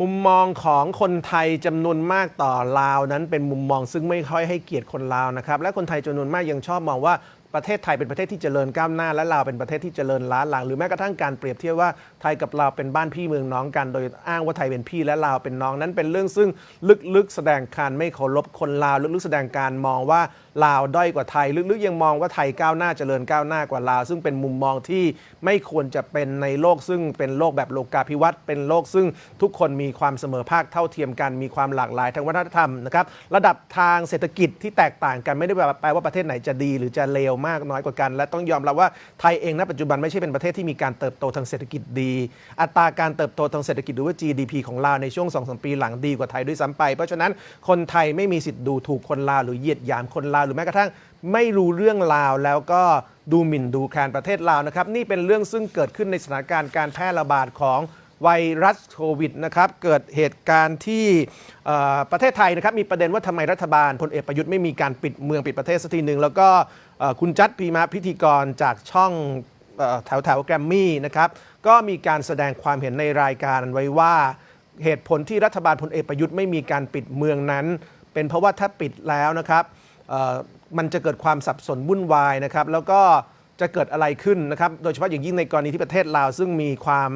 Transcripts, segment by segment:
มุมมองของคนไทยจำนวนมากต่อลาวนั้นเป็นมุมมองซึ่งไม่ค่อยให้เกียรติคนลาวนะครับ และคนไทยจำนวนมากยังชอบมองว่า ประเทศไทยเป็นประเทศที่เจริญก้าวหน้าและลาวเป็นประเทศที่เจริญล้าหลัง หรือแม้กระทั่งการเปรียบเทียบว่าไทยกับลาวเป็นบ้านพี่เมืองน้องกัน โดยอ้างว่าไทยเป็นพี่และลาวเป็นน้องนั้นเป็นเรื่องซึ่งลึกๆ แสดงการไม่เคารพคนลาวลึกๆ แสดงการมองว่าลาวด้อยกว่าไทยลึกๆ ยังมองว่าไทยก้าวหน้าเจริญก้าวหน้ากว่าลาว ซึ่งเป็นมุมมองที่ไม่ควรจะเป็นในโลกซึ่งเป็นโลกแบบโลกาภิวัตน์เป็นโลกซึ่งทุกคนมีความเสมอภาคเท่าเทียมกันมีความหลากหลายทางวัฒนธรรมนะครับระดับทางเศรษฐกิจที่แตกต่างกันไม่ได้แปลว่าประเทศไหนจะดีหรือจะเลวมากน้อยกว่ากัน และต้องยอมรับว่าไทยเองณปัจจุบันไม่ใช่เป็นประเทศที่มีการเติบโตทางเศรษฐกิจดี อัตราการเติบโตทางเศรษฐกิจหรือว่า GDP ของลาวในช่วง2อสปีหลังดีกว่าไทยด้วยซ้ำไป เพราะฉะนั้นคนไทยไม่มีสิทธิ์ดูถูกคนลาวหรือเหยียดหยามคนลาวหรือแม้กระทั่งไม่รู้เรื่องลาวแล้วก็ดูหมิ่นดูแคลนประเทศลาวนะครับนี่เป็นเรื่องซึ่งเกิดขึ้นในสถานการณ์การแพร่ระบาดของ ไวรัสโควิดนะครับเกิดเหตุการณ์ที่ประเทศไทยนะครับมีประเด็นว่าทำไมรัฐบาลพลเอกประยุทธ์ไม่มีการปิดเมืองปิดประเทศสักทีหนึ่งแล้วก็คุณจัดพีมาพิธีกรจากช่องอแถวแถวแกรมมี่นะครับก็มีการแสดงความเห็นในรายการไว้ว่าเหตุผลที่รัฐบาลพลเอกประยุทธ์ไม่มีการปิดเมืองนั้น เป็นเพราะว่าถ้าปิดแล้วนะครับมันจะเกิดความสับสนวุ่นวายนะครับ แล้วก็ จะเกิดอะไรขึ้นนะครับ โดยเฉพาะอย่างยิ่งในกรณีที่ประเทศลาว ซึ่งมีความ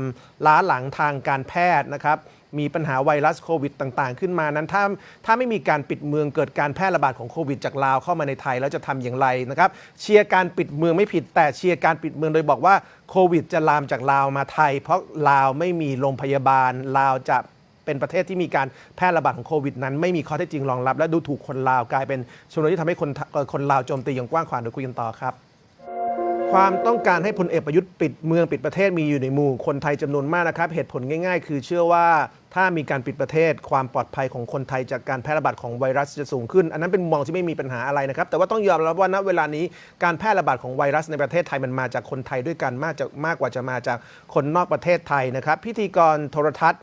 ล้าหลังทางการแพทย์นะครับ มีปัญหาไวรัสโควิดต่างๆ ขึ้นมานั้นถ้าถ้าไม่มีการปิดเมืองเกิดการแพร่ระบาดของโควิดจากลาวเข้ามาในไทยแล้วจะทำอย่างไรนะครับ เชียร์การปิดเมืองไม่ผิดแต่เชียร์การปิดเมืองโดยบอกว่าโควิดจะลามจากลาวมาไทย เพราะลาวไม่มีโรงพยาบาลลาวจะเป็นประเทศที่มีการแพร่ระบาดของโควิดนั้น ไม่มีข้อเท็จจริงรองรับ และดูถูกคนลาวกลายเป็นชนวนที่ทำให้คนคนลาวโจมตีอย่างกว้างขวางเดี๋ยวคุยกันต่อครับ ความต้องการให้พลเอกประยุทธ์ปิดเมืองปิดประเทศมีอยู่ในหมู่คนไทยจำนวนมากนะครับ เหตุผลง่ายๆ คือเชื่อว่าถ้ามีการปิดประเทศ ความปลอดภัยของคนไทยจากการแพร่ระบาดของไวรัสจะสูงขึ้น อันนั้นเป็นมุมมองที่ไม่มีปัญหาอะไรนะครับ แต่ว่าต้องยอมรับว่าณเวลานี้การแพร่ระบาดของไวรัสในประเทศไทยมันมาจากคนไทยด้วยกันมากจากมากกว่าจะมาจากคนนอกประเทศไทยนะครับ พิธีกรโทรทัศน์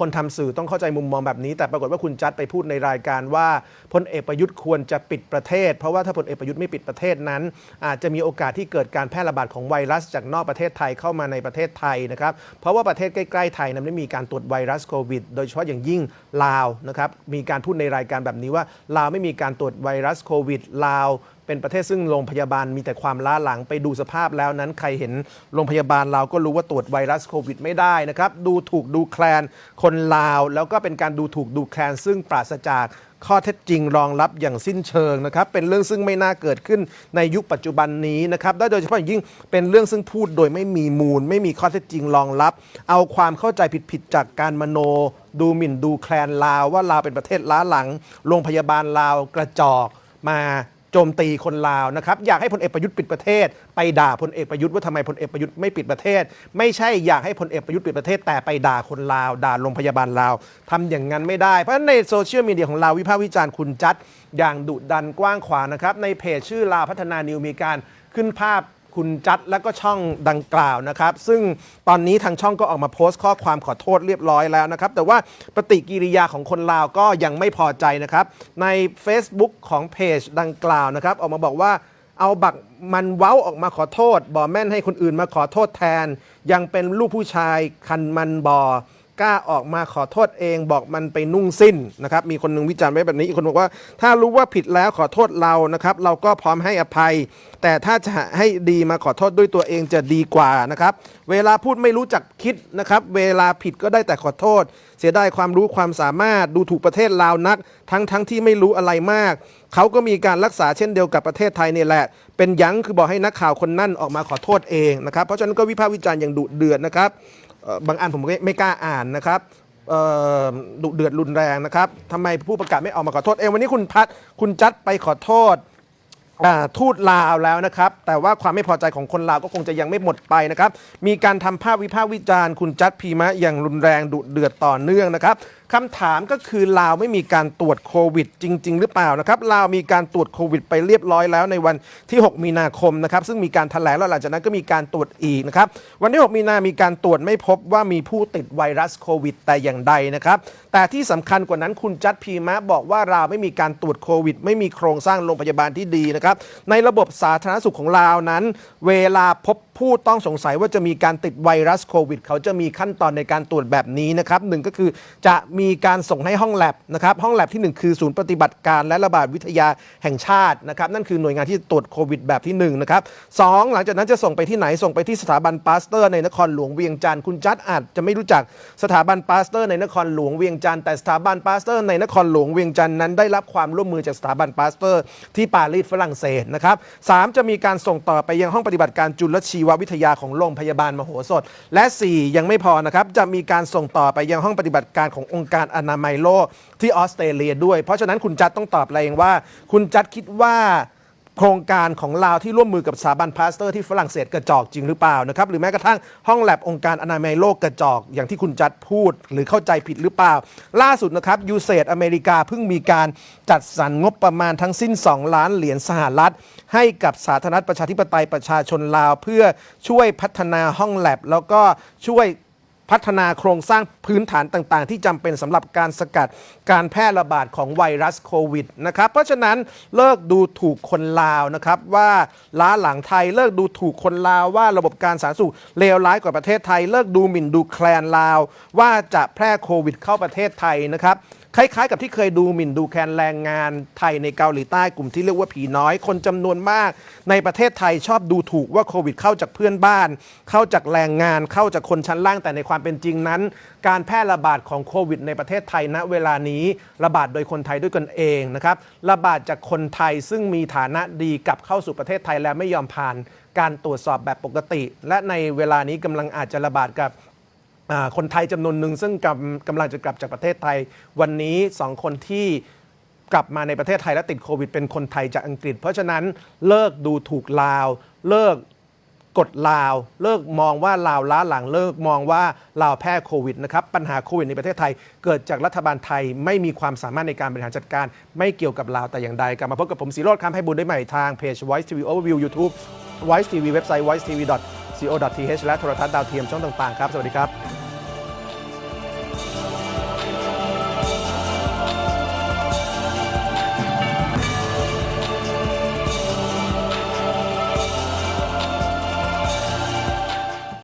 คนทำสื่อต้องเข้าใจมุมมองแบบนี้ แต่ปรากฏว่าคุณจัดไปพูดในรายการว่าพลเอกประยุทธ์ควรจะปิดประเทศ เพราะว่าถ้าพลเอกประยุทธ์ไม่ปิดประเทศนั้น อาจจะมีโอกาสที่เกิดการแพร่ระบาดของไวรัส จากนอกประเทศไทยเข้ามาในประเทศไทยนะครับเพราะว่าประเทศใกล้ๆไทยนั้นไม่มีการตรวจไวรัสโควิด โดยเฉพาะอย่างยิ่งลาวนะครับมีการพูดในรายการแบบนี้ว่าลาวไม่มีการตรวจไวรัสโควิดลาว เป็นประเทศซึ่งโรงพยาบาลมีแต่ความล้าหลังไปดูสภาพแล้วนั้นใครเห็นโรงพยาบาลเราก็รู้ว่าตรวจไวรัสโควิดไม่ได้นะครับ ดูถูกดูแคลนคนลาว แล้วก็เป็นการดูถูกดูแคลนซึ่งปราศจากข้อเท็จจริงรองรับอย่างสิ้นเชิงนะครับ เป็นเรื่องซึ่งไม่น่าเกิดขึ้นในยุคปัจจุบันนี้นะครับและโดยเฉพาะอย่างยิ่งเป็นเรื่องซึ่งพูดโดยไม่มีมูล ไม่มีข้อเท็จจริงรองรับ เอาความเข้าใจผิดๆจากการมโน ดูหมิ่นดูแคลนลาวว่าลาวเป็นประเทศล้าหลัง โรงพยาบาลลาวกระจอกมา โจมตีคนลาวนะครับอยากให้พลเอกประยุทธ์ปิดประเทศ ไปด่าพลเอกประยุทธ์ว่าทำไมพลเอกประยุทธ์ไม่ปิดประเทศ ไม่ใช่อยากให้พลเอกประยุทธ์ปิดประเทศ แต่ไปด่าคนลาว ด่าโรงพยาบาลลาวทำอย่างนั้นไม่ได้เพราะฉะนั้นในโซเชียลมีเดียของลาววิพากษ์วิจารณ์คุณจัด อย่างดุดันกว้างขวางนะครับในเพจชื่อลาวพัฒนานิวมีการขึ้นภาพ คุณจัดแล้วก็ช่องดังกล่าวนะครับ ซึ่งตอนนี้ทางช่องก็ออกมาโพสต์ข้อความขอโทษเรียบร้อยแล้วนะครับ แต่ว่าปฏิกิริยาของคนลาวก็ยังไม่พอใจนะครับ ใน Facebook ของเพจดังกล่าวนะครับ ออกมาบอกว่าเอาบักมันเว้าออกมาขอโทษ บ่แม่นให้คนอื่นมาขอโทษแทน ยังเป็นลูกผู้ชายคันมันบอ กล้าออกมาขอโทษเองบอกมันไปนุ่งสิ้นนะครับมีคนหนึงวิจารณ์ไว้แบบนี้อีกคนบอกว่า ถ้ารู้ว่าผิดแล้วขอโทษเรานะครับ เราก็พร้อมให้อภัย แต่ถ้าจะให้ดีมาขอโทษด้วยตัวเองจะดีกว่านะครับ เวลาพูดไม่รู้จักคิดนะครับ เวลาผิดก็ได้แต่ขอโทษ เสียดายความรู้ความสามารถดูถูกประเทศลาวนัก ทั้งทั้งที่ไม่รู้อะไรมาก เขาก็มีการรักษาเช่นเดียวกับประเทศไทยเนี่ยแหละ เป็นยั้งคือบอกให้นักข่าวคนนั่นออกมาขอโทษเองนะครับเพราะฉะนั้นก็วิพากษ์วิจารณ์อย่างดุเดือดนะครับ บางอันผมไม่กล้าอ่านนะครับดุเดือดรุนแรงนะครับทำไมผู้ประกาศไม่ออกมาขอโทษ เองวันนี้คุณพัดคุณจัดไปขอโทษทูตลาวแล้วนะครับ แต่ว่าความไม่พอใจของคนลาวก็คงจะยังไม่หมดไปนะครับ มีการทำภาพวิพากษ์วิจารณ์ คุณจัดพีมะอย่างรุนแรงดุเดือดต่อเนื่องนะครับ คำถามก็คือลาวไม่มีการตรวจโควิดจริง ๆ หรือเปล่านะครับลาวมีการตรวจโควิดไปเรียบร้อยแล้วในวันที่ 6 มีนาคมนะครับซึ่งมีการแถลงแล้วหลังจากนั้นก็มีการตรวจอีกนะครับวันที่ 6 มีนามีการตรวจไม่พบว่ามีผู้ติดไวรัสโควิด แต่อย่างใดนะครับแต่ที่สำคัญกว่านั้นคุณจัดพีมะบอกว่าลาวไม่มีการตรวจโควิด ไม่มีโครงสร้างโรงพยาบาลที่ดีนะครับในระบบสาธารณสุขของลาวนั้น เวลาพบผู้ต้องสงสัยว่าจะมีการติดไวรัสโควิด เขาจะมีขั้นตอนในการตรวจแบบนี้นะครับหนึ่งก็คือจะมีีการส่งให้ห้องแลบนะครับห้องแลบทีหนึ่1 คือศูนย์ปฏิบัติการและระบาดวิทยาแห่งชาตินะครับนั่นคือหน่วยงานที่ตรวจโควิดแบบที่1นะครับสองหลังจากนั้นจะส่งไปที่ไหนส่งไปที่สถาบันปาสเตอร์ในนครหลวงเวียงจันทร์คุณจัดอาจจะไม่รู้จักสถาบันปาสเตอร์ในนครหลวงเวียงจันทร์แต่สถาบันปาสเตอร์ในนครหลวงเวียงจันทร์นั้นได้รับความร่วมมือจากสถาบันปาสเตอร์ ที่ปารีสฝรั่งเศสนะครับสามจะมีการส่งต่อไปยังห้องปฏิบัติการจุลชีววิทยาของโรงพยาบาลมโหสถ และ 4 ยังไม่พอนะครับจะมีการส่งต่อไปยังห้องปฏิบัติการขององค์การอนามัยโลกที่ออสเตรเลียด้วย เพราะฉะนั้นคุณจัดต้องตอบอะไรเองว่า คุณจัดคิดว่าโครงการของลาวที่ร่วมมือกับสถาบันพาสเตอร์ที่ฝรั่งเศสกระจอกจริงหรือเปล่านะครับหรือแม้กระทั่งห้องแลบองค์การอนามัยโลกกระจอกอย่างที่คุณจัดพูด หรือเข้าใจผิดหรือเปล่า ล่าสุดนะครับยูเซอเมริกาเพิ่งมีการจัดสรรงบประมาณทั้งสิ้น 2 ล้านเหรียญสหรัฐ ให้กับสาธารณรัฐประชาธิปไตยประชาชนลาว เพื่อช่วยพัฒนาห้องแลบแล้วก็ช่วย พัฒนาโครงสร้างพื้นฐานต่างๆ ที่จำเป็นสำหรับการสกัดการแพร่ระบาดของไวรัสโควิดนะครับ เพราะฉะนั้นเลิกดูถูกคนลาวนะครับว่าล้าหลังไทยเลิกดูถูกคนลาวว่าระบบการสาธารณสุขเลวร้ายกว่าประเทศไทย เลิกดูหมิ่นดูแคลนลาว ว่าจะแพร่โควิดเข้าประเทศไทยนะครับ คล้ายๆ กับที่เคยดูหมิ่นดูแคลนแรงงานไทยในเกาหลีใต้กลุ่มที่เรียกว่าผีน้อย คนจำนวนมาก ในประเทศไทยชอบดูถูกว่าโควิดเข้าจากเพื่อนบ้าน เข้าจากแรงงานเข้าจากคนชั้นล่างแต่ในความเป็นจริงนั้น การแพร่ระบาดของโควิด ในประเทศไทยณเวลานี้ระบาดโดยคนไทยด้วยกันเองนะครับระบาดจากคนไทยซึ่งมีฐานะดีกลับเข้าสู่ประเทศไทยแล้วไม่ยอมผ่านการตรวจสอบแบบปกติ และในเวลานี้กำลังอาจจะระบาดกับ คนไทยจำนวนหนึ่งซึ่งกำกำลังจะกลับจากประเทศไทย วันนี้สองคนที่กลับมาในประเทศไทยและติดโควิด เป็นคนไทยจากอังกฤษ เพราะฉะนั้นเลิกดูถูกลาว เลิกกดลาว เลิกมองว่าลาวล้าหลังเลิกมองว่าลาวแพร่โควิดนะครับปัญหาโควิดในประเทศไทย เกิดจากรัฐบาลไทยไม่มีความสามารถในการบริหารจัดการ ไม่เกี่ยวกับลาวแต่อย่างใดกลับมาพบกับผมสีโรดคำให้บุญได้ใหม่ทางเพจ Voice TV Overview YouTube Voice TV เว็บไซต์ voice tv co th และโทรทัศน์ดาวเทียมช่องต่างๆครับสวัสดีครับ